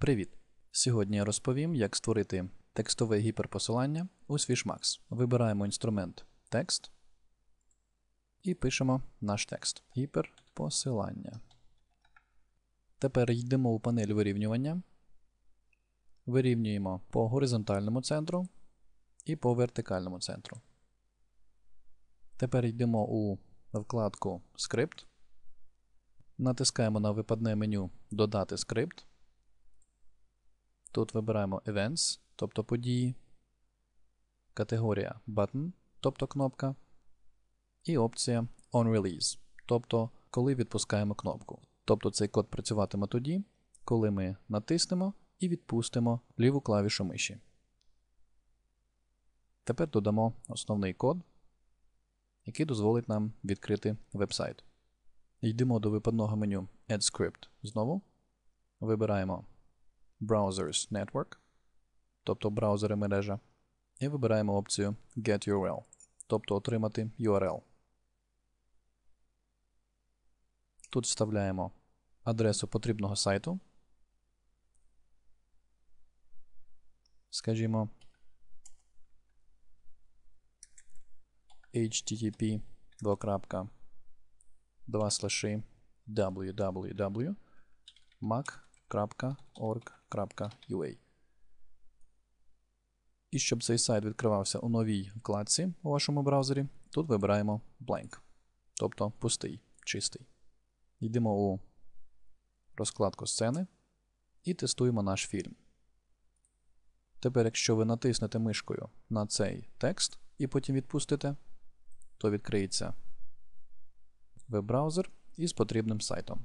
Привіт! Сьогодні я розповім, як створити текстове гіперпосилання у Swishmax. Вибираємо інструмент текст і пишемо наш текст. Гіперпосилання. Тепер йдемо у панель вирівнювання. Вирівнюємо по горизонтальному центру і по вертикальному центру. Тепер йдемо у вкладку Скрипт. Натискаємо на випадне меню Додати скрипт. Тут вибираємо Events, тобто події, категорія Button, тобто кнопка, і опція On Release, тобто коли відпускаємо кнопку. Тобто цей код працюватиме тоді, коли ми натиснемо і відпустимо ліву клавішу миші. Тепер додамо основний код, який дозволить нам відкрити веб-сайт. Йдемо до випадного меню Add Script знову. Вибираємо Browsers Network, тобто браузери мережа, і вибираємо опцію Get URL, тобто отримати URL. Тут вставляємо адресу потрібного сайту. Скажімо, http www.mac.org.ua І щоб цей сайт відкривався у новій вкладці у вашому браузері, тут вибираємо blank, тобто пустий, чистий. Йдемо у розкладку сцени і тестуємо наш фільм. Тепер, якщо ви натиснете мишкою на цей текст і потім відпустите, то відкриється веб-браузер із потрібним сайтом.